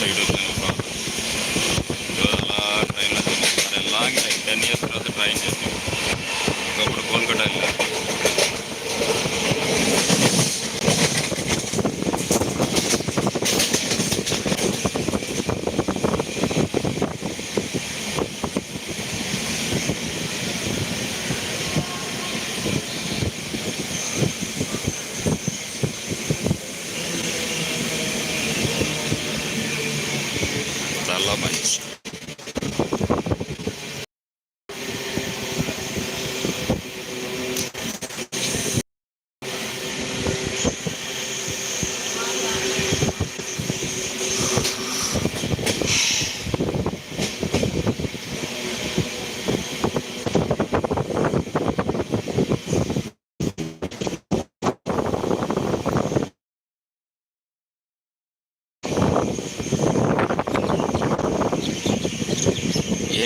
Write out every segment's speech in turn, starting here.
later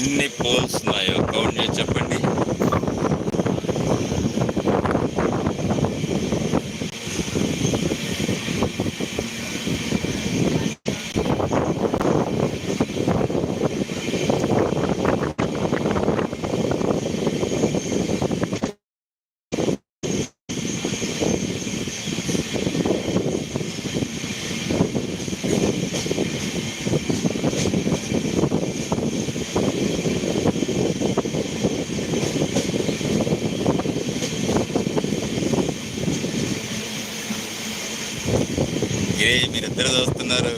ఎన్ని poles ఉన్నాయో గిరీష్ మీరిద్దరు చూస్తున్నారు.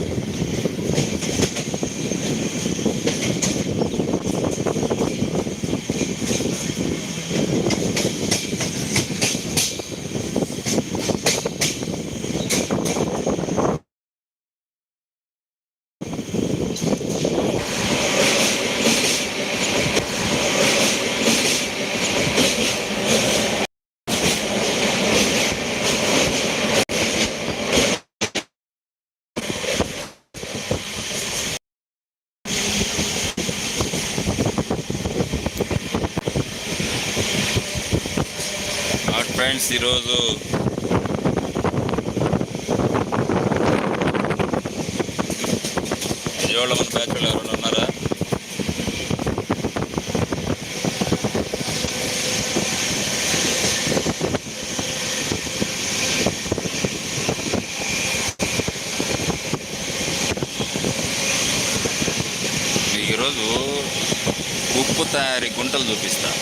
ఫ్రెండ్స్ ఈరోజు విజయవాడ మన బ్యాచ్ వాళ్ళు ఎవరైనా ఉన్నారా? ఈరోజు ఉప్పు తయారీ గుంటలు చూపిస్తాను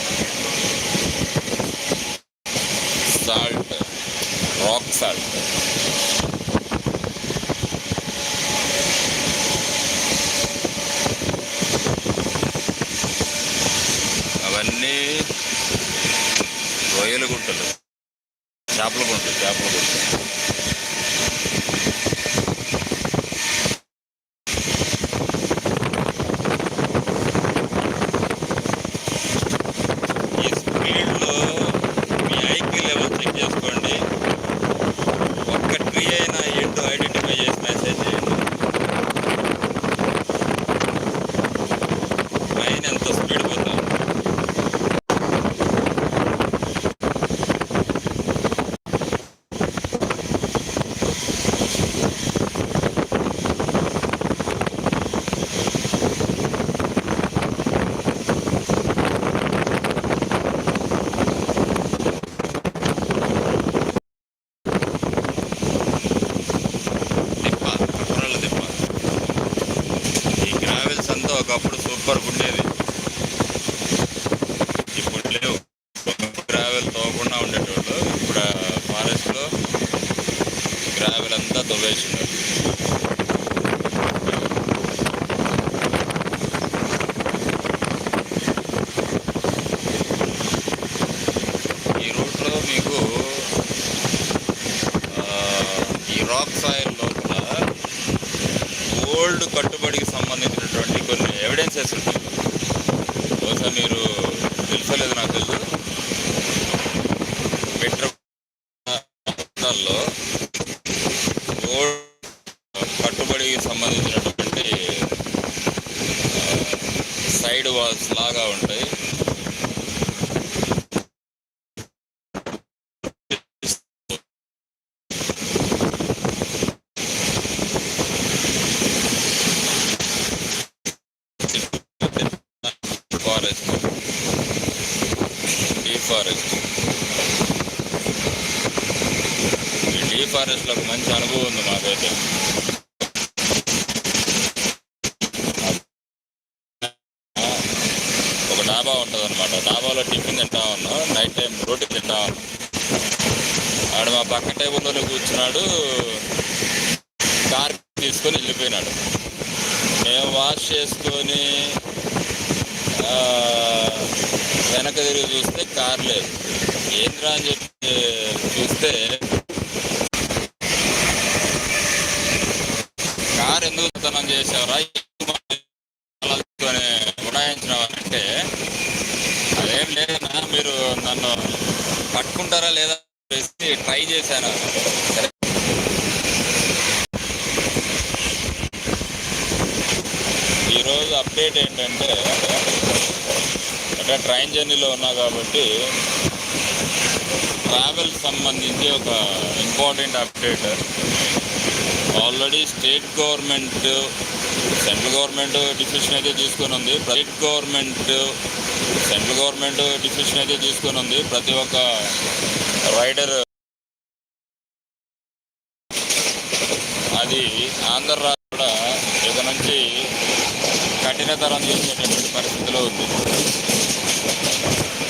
ఫారెస్ట్. ఈ ఫారెస్ట్లో ఒక మంచి అనుభవం ఉంది మాకైతే. ఒక డాబా ఉంటుంది అనమాట డాబాలో టిఫిన్ తింటా ఉన్నాం నైట్ టైం రోటీ తింటా ఉన్నాం ఆడు మా పక్క టేబుల్లోనే కూర్చున్నాడు కార్ తీసుకొని వెళ్ళిపోయినాడు మేము వాష్ చేసుకొని ఆ, వెనక తిరిగి చూస్తే కార్ లేదు ఏంద్రా అని చెప్పి చూస్తే కార్ ఎందుకు తనం చేసావురా అని ఉడాయించినావంటే అదేం లేదన్నా మీరు నన్ను పట్టుకుంటారా లేదా చెప్పేసి ట్రై చేశాను సరే ఈరోజు అప్డేట్ ఏంటంటే అంటే ట్రైన్ జర్నీలో ఉన్నా కాబట్టి ట్రావెల్ సంబంధించి ఒక important update. Already state government central government decision అయితే తీసుకొని ఉంది. State government central government decision అయితే తీసుకొని ఉంది. ప్రతి ఒక్క రైడర్ అది ఆంధ్ర రాష్ట్ర కూడా ఇక నుంచి కఠినతరం చేసేటటువంటి పరిస్థితిలో ఉంది.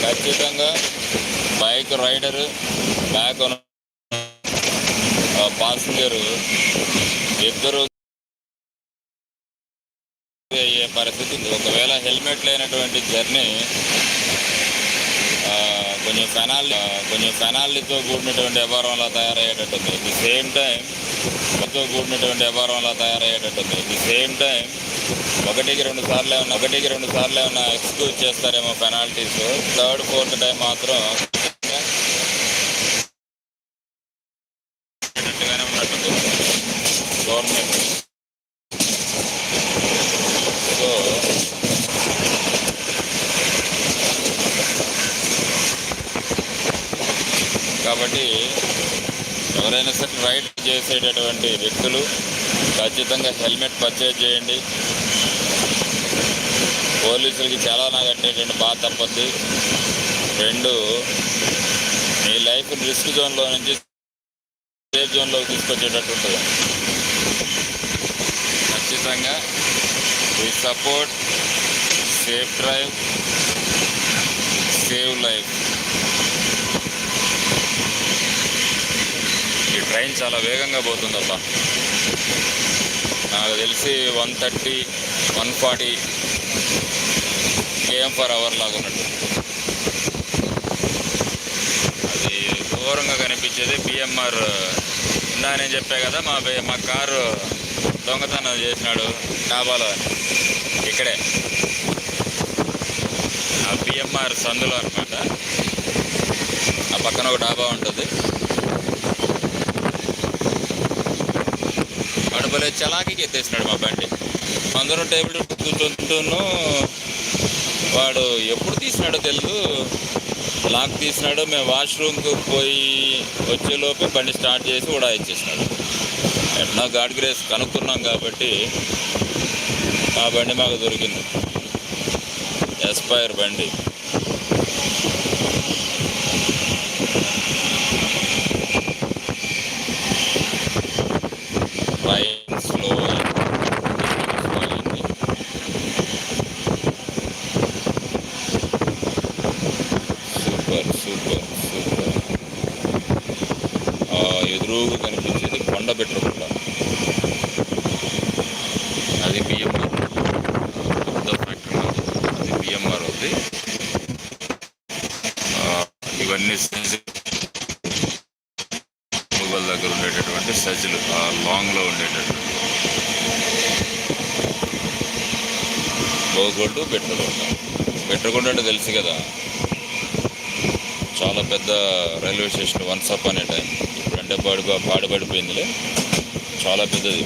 ఖచ్చితంగా బైక్ రైడర్ బ్యాక్ పాసింజరు ఇద్దరు అయ్యే పరిస్థితి ఉంది. ఒకవేళ హెల్మెట్ లేనటువంటి జర్నీ కొంచెం ఫెనాల్ కొంచెం ఫెనాల్టీతో కూడినటువంటి వ్యవహారంలా తయారయ్యేటట్టుంది. ది సేమ్ టైం తో కూడినటువంటి వ్యవహారంలా తయారయ్యేటట్టుంది. ది సేమ్ టైం ఒకటికి రెండు సార్లు ఏమైనా ఒకటికి రెండు సార్లు ఏమైనా ఎక్స్క్యూజ్ చేస్తారేమో పెనాల్టీస్ థర్డ్ ఫోర్త్ టైం మాత్రం గవర్నమెంట్ సో కాబట్టి ఎవరైనా సరే రైడ్ చేసేటటువంటి వ్యక్తులు ఖచ్చితంగా హెల్మెట్ పర్చేజ్ చేయండి. పోలీసులకి చలానా కట్టేటువంటి బాధ తప్పద్ది. రెండు మీ లైఫ్ రిస్క్ జోన్లో నుంచి సేఫ్ జోన్లోకి తీసుకొచ్చేటట్టు ఉంటుంది. ఖచ్చితంగా we support safe drive save life ఈ ట్రైన్ చాలా వేగంగా పోతుందబ్బా. నాకు తెలిసి one thirty one forty KM per hour లాగా ఉన్నట్టు. అది ఘోరంగా కనిపించేది. బిఎంఆర్ ఇందా నేను చెప్పా కదా మా మా కారు దొంగతనం చేసినాడు డాబాలో అని. ఇక్కడే. ఆ బిఎంఆర్ సందులో అనమాట ఆ పక్కన ఒక డాబా ఉంటుంది. వాడు భలే చలాకీకి ఎత్తేసినాడు మా బండి. అందరూ టేబుల్ కూర్చుంటూను వాడు ఎప్పుడు తీసినాడో తెలియదు లాక్ తీసినాడు మేము వాష్రూమ్కి పోయి వచ్చేలోపు బండి స్టార్ట్ చేసి కూడా ఇచ్చేసినాడు. ఎట్లా గాడ్ గ్రేస్ కనుక్కున్నాం కాబట్టి ఆ బండి మాకు దొరికింది. ఎస్పైర్ బండి. పై స్లో అయింది సూపర్ సూపర్ సూపర్ ఆ ఎదురుగా కనిపించేది కొండ పెట్టుకుంట అది బిఎంఆర్ పెద్ద ఫ్యాక్టరీ అది బిఎంఆర్ ఉంది ఆ, ఇవన్నీ సజ్జలు. మొగల్ దగ్గర ఉండేటటువంటి సజ్జలు ఆ లాంగ్లో ఉండేటటువంటి. గోగోల్డ్ బెట్టగొండ బెట్టగొండ అంటే తెలుసు కదా. చాలా పెద్ద రైల్వే స్టేషన్ వన్స్ అప్ అనే టైం. ఇప్పుడంటే పాడుగా పాడుపడిపోయిందిలే చాలా పెద్దది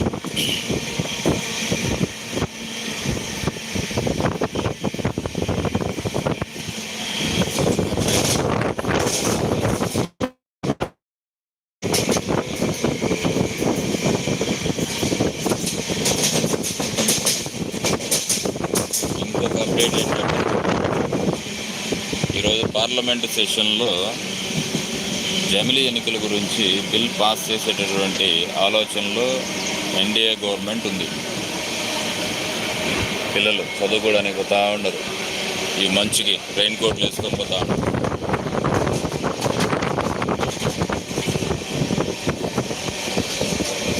అప్డేట్ ఏంటంటే ఈరోజు పార్లమెంట్ సెషన్లో జమిలీ ఎన్నికల గురించి బిల్ పాస్ చేసేటటువంటి ఆలోచనలో ఎన్డీఏ గవర్నమెంట్ ఉంది. పిల్లలు చదువుకోవడానికి పోతా ఉండరు. ఈ మంచుకి రెయిన్ కోట్లు వేసుకొని పోతా ఉండరు.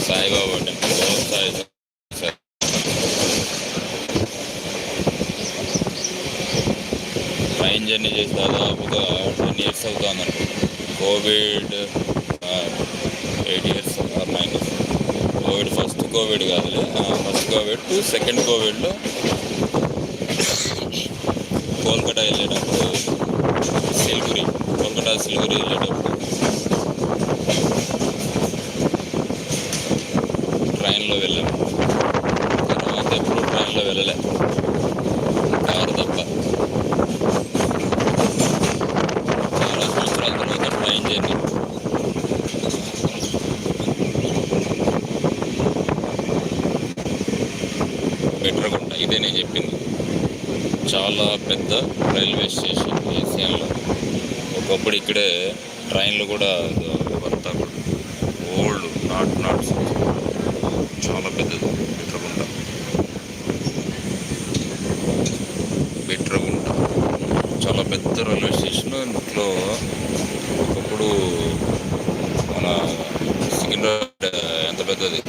Saibaba temple Om Sai Sai. Train journey చేసి దాదాపుగా టెన్ ఇయర్స్ అవుతుంది covid eight years or nine covid first covid కాదులే ఫస్ట్ కోవిడ్ టు సెకండ్ కోవిడ్లో కోల్కతా వెళ్ళేటప్పుడు సిల్గురి కోల్కతా సిల్గురి వెళ్ళేటప్పుడు ట్రైన్లో వెళ్ళాము తర్వాత ఎప్పుడు ట్రైన్లో వెళ్ళలే కారు తప్ప చాలా సంవత్సరాల తర్వాత ట్రైన్ జర్నీ బెటర్గుంట ఇదే నేను చెప్పింది చాలా పెద్ద రైల్వే స్టేషన్ ఏసియాలో ఒకప్పుడు ఇక్కడే ట్రైన్లు కూడా అంతా కూడా ఓల్డ్ నాట్ నాట్ చాలా పెద్దది. బిట్రగుంట బిట్రగుంట చాలా పెద్ద రైల్వే స్టేషన్. ఇంట్లో ఒకప్పుడు మన సికింద్రాబాద్ ఎంత పెద్దది?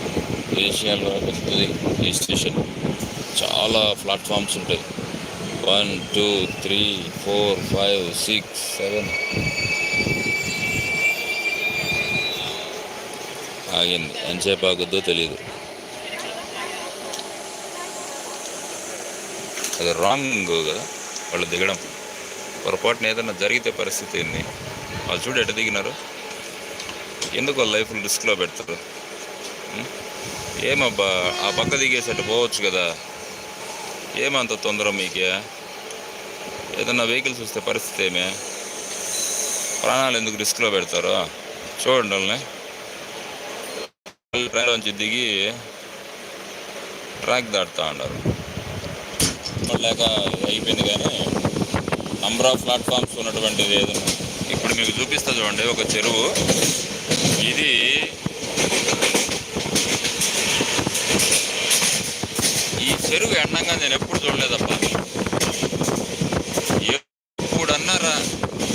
ఏషియాలో పెద్దది ఈ స్టేషన్. చాలా ప్లాట్ఫామ్స్ ఉంటాయి. One two three four five six seven. ఆగింది. ఎంతసేపు ఆగుద్దో తెలియదు అది రాంగ్ కదా వాళ్ళు దిగడం. పొరపాటున ఏదైనా జరిగితే పరిస్థితి ఏంది? వాళ్ళు చూడు ఎట దిగినారు. ఎందుకు లైఫ్ రిస్క్లో పెడతారు? ఏమబ్బా ఆ పక్క దిగేసేట పోవచ్చు కదా. ఏమంత తొందర మీకే? ఏదన్నా వెహికల్స్ వస్తే పరిస్థితి ఏమే? ప్రాణాలు ఎందుకు రిస్క్లో పెడతారు? చూడండి వాళ్ళని. ట్రైన్లోంచి దిగి ట్రాక్ దాటుతా ఉన్నారు. లేక అయిపోయింది కానీ నంబర్ ఆఫ్ ప్లాట్ఫామ్స్ ఉన్నటువంటిది ఏదైనా. ఇప్పుడు మీకు చూపిస్తా చూడండి ఒక చెరువు. ఇది ఈ చెరువు ఎండంగా నేను ఎప్పుడు చూడలేదప్ప ఎప్పుడన్నా రా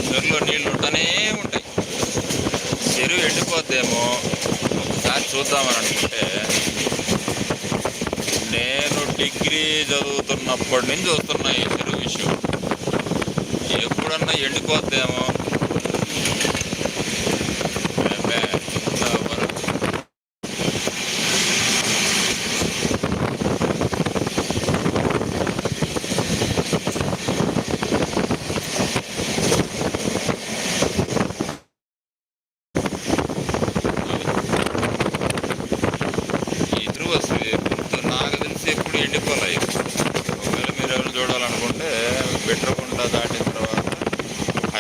చెరువులో నీళ్ళు ఉంటానే ఉంటాయి చెరువు ఎండిపోద్దేమో ఒకసారి చూద్దామని అనుకుంటే నేను డిగ్రీ చదువుతున్నప్పటి నుంచి చూస్తున్నా ఈ చెరువు విషయం. ఎప్పుడన్నా ఎండిపోద్దేమో అబ్బే, ఇంత వరకు. ఈ ధ్రువస్ నాకు తెలిసి ఎప్పుడు ఎండిపోలేదు ఒకవేళ మీరు ఎవరు చూడాలనుకుంటే బెట్రకుంట దాటిన తర్వాత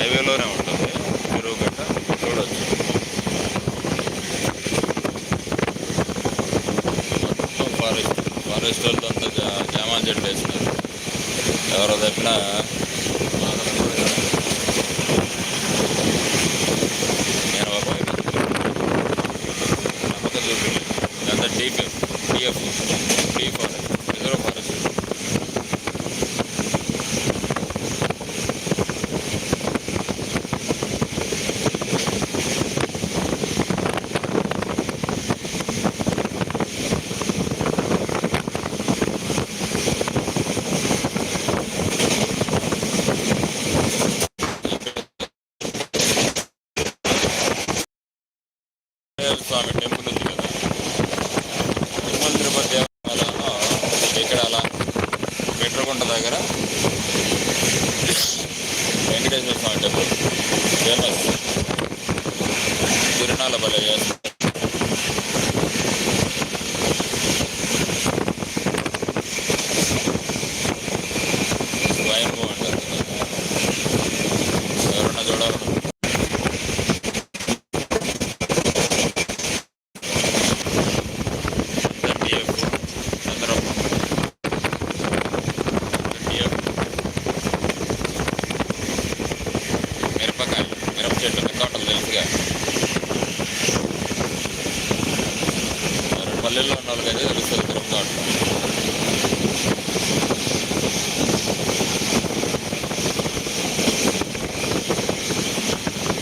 హైవేలోనే ఉంటుంది. చెరువు గట్ట చూడొచ్చు. మొత్తం ఫారెస్ట్ ఫారెస్ట్ వాళ్ళతో అంతా జా- జామాన్ చెట్లు వేసినారు. ఎవరో తప్పినా నేను ఒక నమ్మకం చూపించలేదు ఇదంతా deep DF the forest reserve forest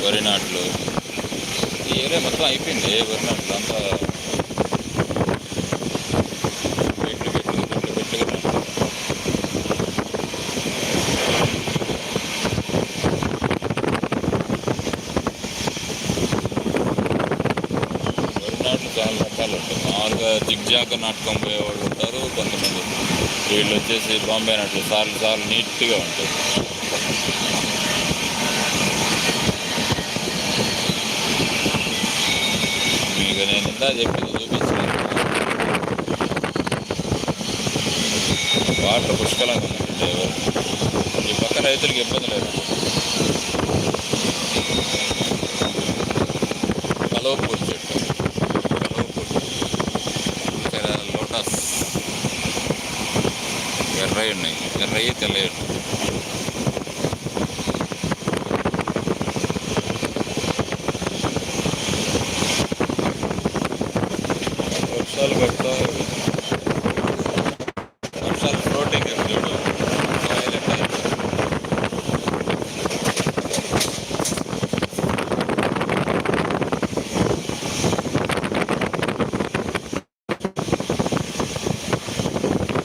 వరి నాట్లు ఈ ఏరియా మొత్తం అయిపోయింది వరి నాట్లు అంతా. పెట్లు పెట్లు పెట్లు పెట్టుగా వరి నాట్లు చాలా రకాలు ఉంటాయి. మామూలుగా జిగ్జాగ్ నాటకం పోయేవాళ్ళు ఉంటారు కొంతమంది. వీళ్ళు వచ్చేసి బాంబే నాట్లు సార్లు సార్లు నీట్గా ఉంటాయి. మీకు చెప్పింది చూపించాను వాటర్ పుష్కలంగా ఉందండి ఈ పక్క రైతులకు ఇబ్బంది లేదు కలవపూడి చెట్టు కలవపూడి ఇక్కడ లోటస్ ఎర్రవి ఉన్నాయి ఎర్రవి తెల్లవి ఉన్నాయి వర్షాలు పడతా వర్షాలు ఫ్లోటింగ్ చూడు సాయిల్ ఎట్లా అయిపోయింది.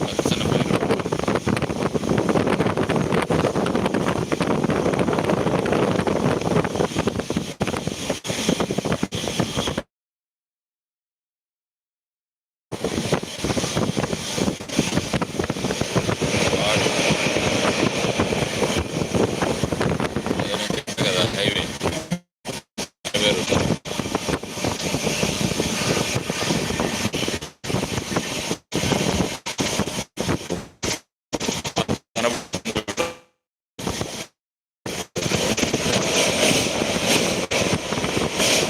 పచ్చని పైరు. వాడు. నేను చెప్పాను కదా హైవే హైవే రూట్ కనప-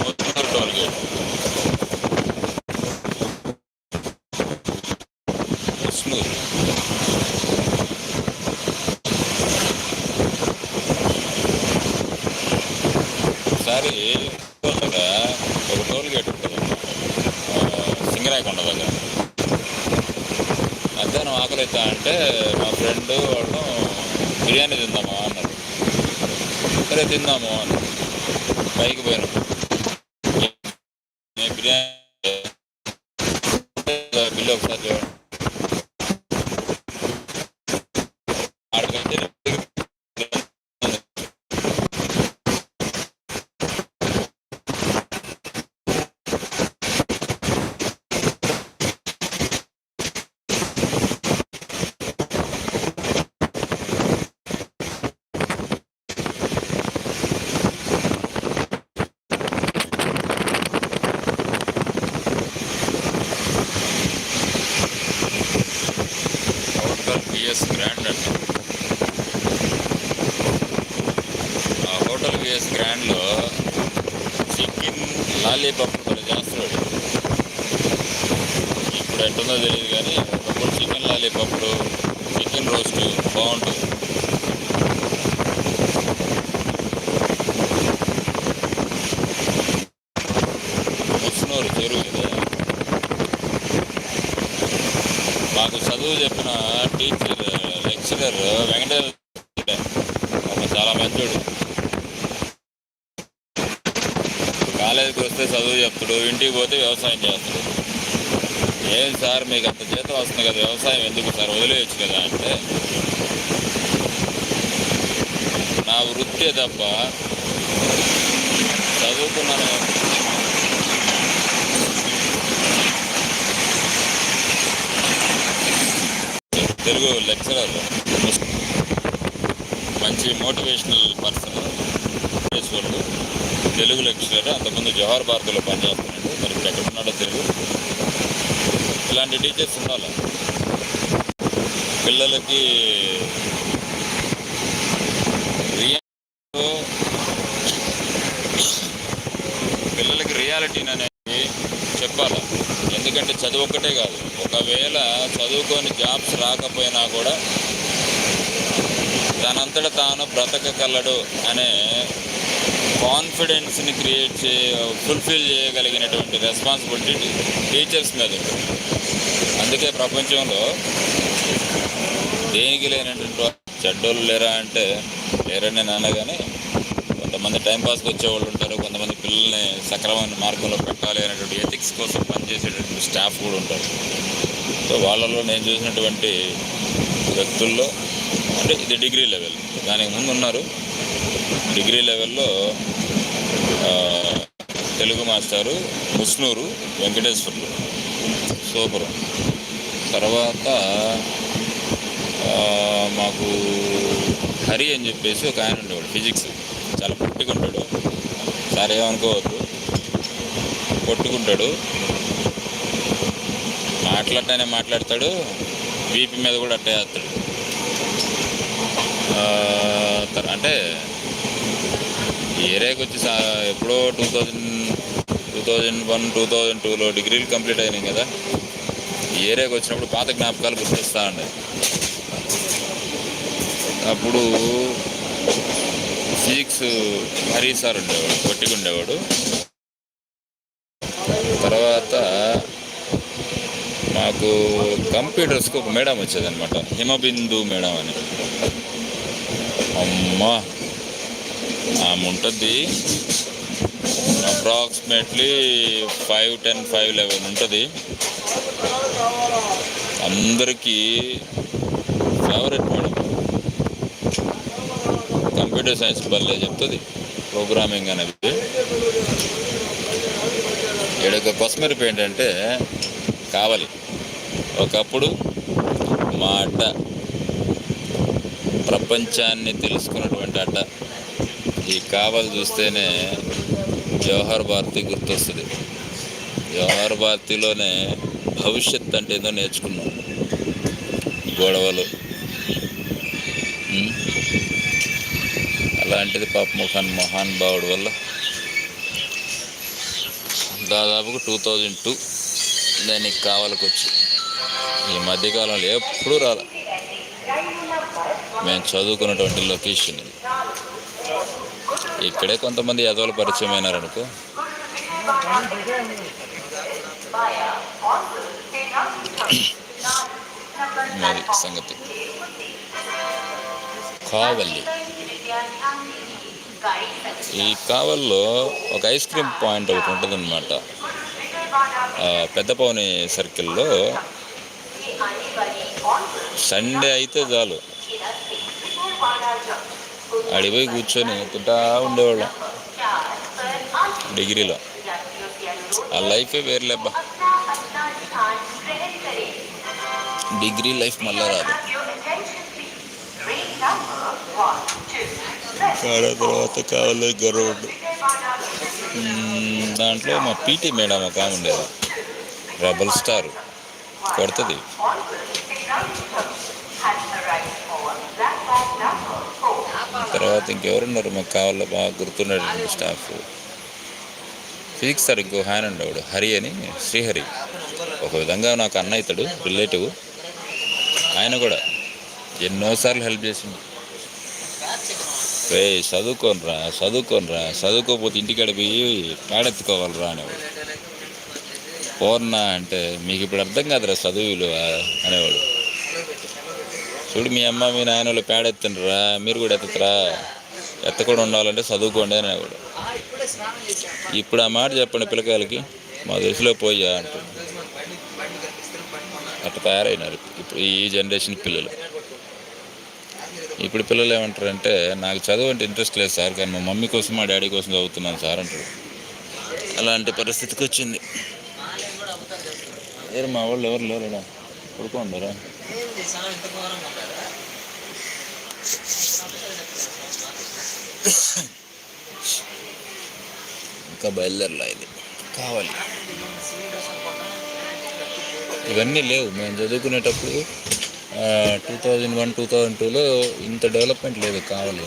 మొత్తం టోల్ గేట్ స్మూత్ ఒకసారి దగ్గర ఒక టోల్ గేట్ ఉంటుంది సింగరాయకొండ దగ్గర మధ్యాహ్నం ఆకలి అవుతా అంటే మా ఫ్రెండ్ వాళ్ళు బిర్యానీ తిందామా అన్నారు. సరే తిందాము అన్నారు. పైకి పోయినాం. బిర్యానీ ఇప్పుడు ఎట్టుందో తెలియదు కానీ ఒకప్పుడు చికెన్ లాలీపాప్లు చికెన్ రోస్ట్ బాగుంటుంది. ముస్నూరు చెరువు కదా మాకు చదువు చెప్పిన టీచర్ లెక్చరర్ వెంకటేశ్వర ఒక చాలా మంచోడు. కాలేజీకి వస్తే చదువు చెప్తాడు ఇంటికి పోతే వ్యవసాయం చేస్తాడు ఏం సార్ మీకు అంత జీతం వస్తుంది కదా వ్యవసాయం ఎందుకు సార్ వదిలేయచ్చు కదా అంటే? నా వృత్తే తప్ప చదువుకున్నాను తెలుగు లెక్చరర్ మంచి మోటివేషనల్ పర్సన్ వాళ్ళు తెలుగు లెక్చరర్ అంతకుముందు జవహర్ భారతిలో పనిచేస్తున్నాడు. మరి ఇప్పుడు ఎక్కడ ఉన్నాడో తెలుగు ఇలాంటి టీచర్స్ ఉండాలి? పిల్లలకి పిల్లలకి రియాలిటీని అనేది చెప్పాలి. ఎందుకంటే చదువు ఒక్కటే కాదు. ఒకవేళ చదువుకొని జాబ్స్ రాకపోయినా కూడా తనంతట తాను బ్రతకగలడు అనే కాన్ఫిడెన్స్ని క్రియేట్ చే ఫుల్ఫిల్ చేయగలిగినటువంటి రెస్పాన్సిబిలిటీ టీచర్స్ మీద ఉంటుంది అందుకే ప్రపంచంలో దేనికి లేనటువంటి చెడ్డోళ్ళు లేరా అంటే లేరని నేను కానీ కొంతమంది టైంపాస్కి వచ్చేవాళ్ళు ఉంటారు కొంతమంది పిల్లల్ని సక్రమమైన మార్గంలో పెట్టాలి అనేటువంటి ఎథిక్స్ కోసం పనిచేసేటటువంటి స్టాఫ్ కూడా ఉంటారు. సో వాళ్ళలో నేను చూసినటువంటి వ్యక్తుల్లో అంటే ఇది డిగ్రీ లెవెల్. దానికి ముందు ఉన్నారు. డిగ్రీ లెవెల్లో తెలుగు మాస్టారు ముస్నూరు వెంకటేశ్వర్లు. సూపర్. తర్వాత మాకు హరి అని చెప్పేసి ఒక ఆయన ఉండేవాడు ఫిజిక్స్ చాలా పొట్టుకుంటాడు సార్ ఏమనుకోవద్దు పొట్టుకుంటాడు మాట్లాడటానే మాట్లాడతాడు. వీపీ మీద కూడా అట్టే వేస్తాడు అంటే ఏరియాకి వచ్చి ఎప్పుడో two thousand two thousand one two thousand టూలో డిగ్రీలు కంప్లీట్ అయినాయి కదా. ఏరియాకి వచ్చినప్పుడు పాత జ్ఞాపకాలు గుర్తొస్తా ఉన్నాయి. అప్పుడు ఫిజిక్స్ హరి సార్ ఉండేవాడు కొట్టిగా ఉండేవాడు. తర్వాత మాకు కంప్యూటర్స్కి ఒక మేడం వచ్చేదన్నమాట. హిమబిందు మేడం అని. అమ్మా ఆమె ఉంటుంది. Approximately five ten five eleven ఉంటుంది. అందరికీ ఫేవరెట్ మేడం కంప్యూటర్ సైన్స్ భలే చెప్తుంది. ప్రోగ్రామింగ్ అనేది. ఇక్కడ ఒక కొసమెరుపు ఏంటంటే కావాలి. ఒకప్పుడు మా అడ్డ ప్రపంచాన్ని తెలుసుకున్నటువంటి అడ్డ. ఈ కావాలి చూస్తేనే జవహర్ భారతి గుర్తొస్తుంది. జవహర్ భారతిలోనే భవిష్యత్ అంటే ఏదో నేర్చుకున్నాం. గొడవలు. అలాంటిది పాప ఒక మహాన్ భావుడు వల్ల దాదాపుగా టూ థౌజండ్ టూ దానికి కావాలకొచ్చు. ఈ మధ్యకాలంలో ఎప్పుడూ రాల. మేము చదువుకున్నటువంటి లొకేషన్ ఇది. ఇక్కడే కొంతమంది యదవల పరిచయం అయినారనుకో. మరి సంగతి. కావల్లి ఈ కావల్లో ఒక ఐస్ క్రీమ్ పాయింట్ ఒకటి ఉంటుందన్నమాట. పెద్ద పౌని సర్కిల్లో సండే అయితే చాలు. అడిపోయి కూర్చొని తింటా ఉండేవాళ్ళం డిగ్రీలో. ఆ లైఫే వేర్లేబ్బా డిగ్రీ లైఫ్ మళ్ళా రాదు. కాడ తర్వాత కావాలి గర్వడు దాంట్లో మా పీటీ మేడం ఒక ఆమె ఉండేది. Rebel star. కొడుతుంది. తర్వాత ఇంకెవరున్నారు? మాకు కావాలో బాగా గుర్తున్నటువంటి స్టాఫ్ ఫిజిక్స్ సార్ ఇంకో ఆయన ఉండేవాడు. హరి అని శ్రీహరి. ఒక విధంగా నాకు అన్న ఇతడు రిలేటివ్ ఆయన కూడా ఎన్నోసార్లు హెల్ప్ చేసింది రే చదువుకోనరా చదువుకోనరా. చదువుకోకపోతే ఇంటికాడ పోయి పేడెత్తుకోవాలరా అనేవాడు. పోర్నా అంటే మీకు ఇప్పుడు అర్థం కాదురా చదువు విలువ అనేవాడు. చూడు మీ అమ్మ మీ నాయన వాళ్ళు పేడెత్తండిరా మీరు కూడా ఎత్తుతారా. ఎత్తకుండా ఉండాలంటే చదువుకోండి అనేవాడు. ఇప్పుడు ఆ మాట చెప్పండి పిల్లకాయలకి మా దశలో పోయా అంటుంది. అట్లా తయారైనారు ఇప్పుడు ఈ జనరేషన్ పిల్లలు. ఇప్పుడు పిల్లలు ఏమంటారంటే నాకు చదువు అంటే ఇంట్రెస్ట్ లేదు సార్ కానీ మా మమ్మీ కోసం మా డాడీ కోసం చదువుతున్నాను సార్ అంటారు. అలాంటి పరిస్థితికి వచ్చింది. ఏరు మా వాళ్ళు ఎవరు లేరుడా పడుకోండరా. ఇంకా బయలుదేరలా ఇది. కావాలి. ఇవన్నీ లేవు. మేము చదువుకునేటప్పుడు two thousand one two thousand టూలో ఇంత డెవలప్మెంట్ లేదు కావాలి.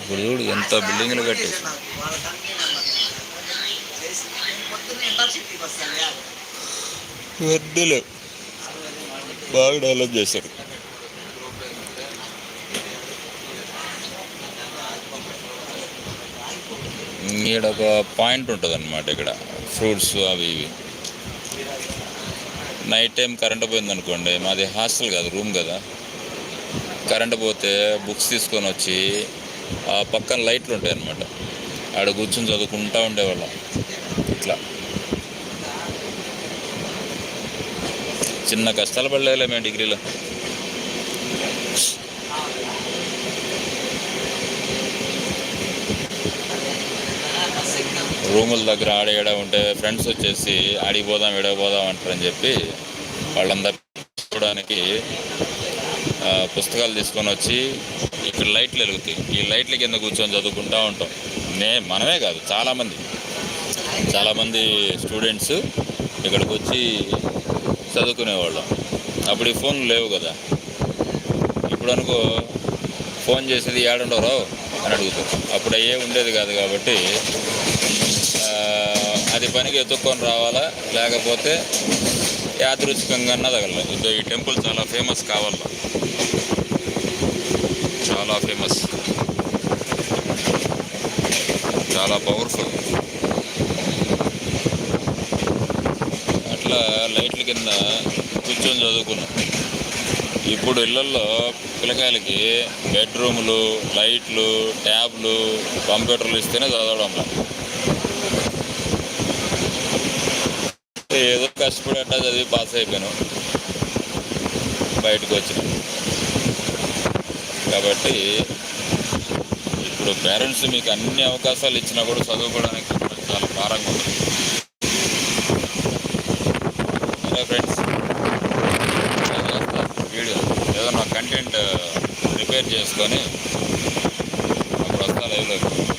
ఇప్పుడు చూడు ఎంత బిల్డింగ్లు కట్టేసి వద్దులే బాగా డెవలప్ చేశారు. ఇక్కడ ఒక పాయింట్ ఉంటుంది అన్నమాట ఇక్కడ. ఫ్రూట్స్ అవి ఇవి. నైట్ టైం కరెంట్ పోయింది అనుకోండి మాది హాస్టల్ కాదు రూమ్ కదా. కరెంట్ పోతే బుక్స్ తీసుకొని వచ్చి ఆ పక్కన లైట్లు ఉంటాయి అనమాట ఆడ కూర్చొని చదువుకుంటా ఉండేవాళ్ళం. ఇట్లా. చిన్న కష్టాలు పడలేదులే మేము డిగ్రీలో. రూముల దగ్గర ఆడ ఈడ ఉంటే ఫ్రెండ్స్ వచ్చేసి ఆడిపోదాం పోదాం అంటారని చెప్పి వాళ్ళందరూ చూడడానికి పుస్తకాలు తీసుకొని వచ్చి ఇక్కడ లైట్లు వెలుగుతాయి. ఈ లైట్ల కింద కూర్చొని చదువుకుంటూ ఉంటాం. నే మనమే కాదు చాలామంది. చాలామంది స్టూడెంట్స్ ఇక్కడికి వచ్చి చదువుకునేవాళ్ళం. అప్పుడు ఈ ఫోన్లు లేవు కదా. ఇప్పుడు అనుకో ఫోన్ చేసేది ఏడుండవు అని అడుగుతాం అప్పుడు అయ్యే ఉండేది కాదు కాబట్టి ప్రతి పనికి ఎత్తుక్కొని రావాలా? లేకపోతే యాదృచ్ఛికంగా తగల ఈ టెంపుల్ చాలా ఫేమస్ కావాల? చాలా ఫేమస్. చాలా పవర్ఫుల్. అట్లా లైట్ల కింద కూర్చొని చదువుకున్నాం. ఇప్పుడు ఇళ్ళల్లో పిల్లకాయలకి బెడ్రూమ్లు లైట్లు ట్యాబ్లు కంప్యూటర్లు ఇస్తేనే చదవడంలా ఏదో కష్టపడి అట్టా చదివి పాస్ అయిపోయాను. బయటకు వచ్చిన. కాబట్టి ఇప్పుడు పేరెంట్స్ మీకు అన్ని అవకాశాలు ఇచ్చినా కూడా చదువుకోవడానికి చాలా భారంగా ఉంది. సరే ఫ్రెండ్స్ వీడియో ఏదైనా కంటెంట్ ప్రిపేర్ uh, చేసుకొని అప్పుడు వస్తా లైవ్లోకి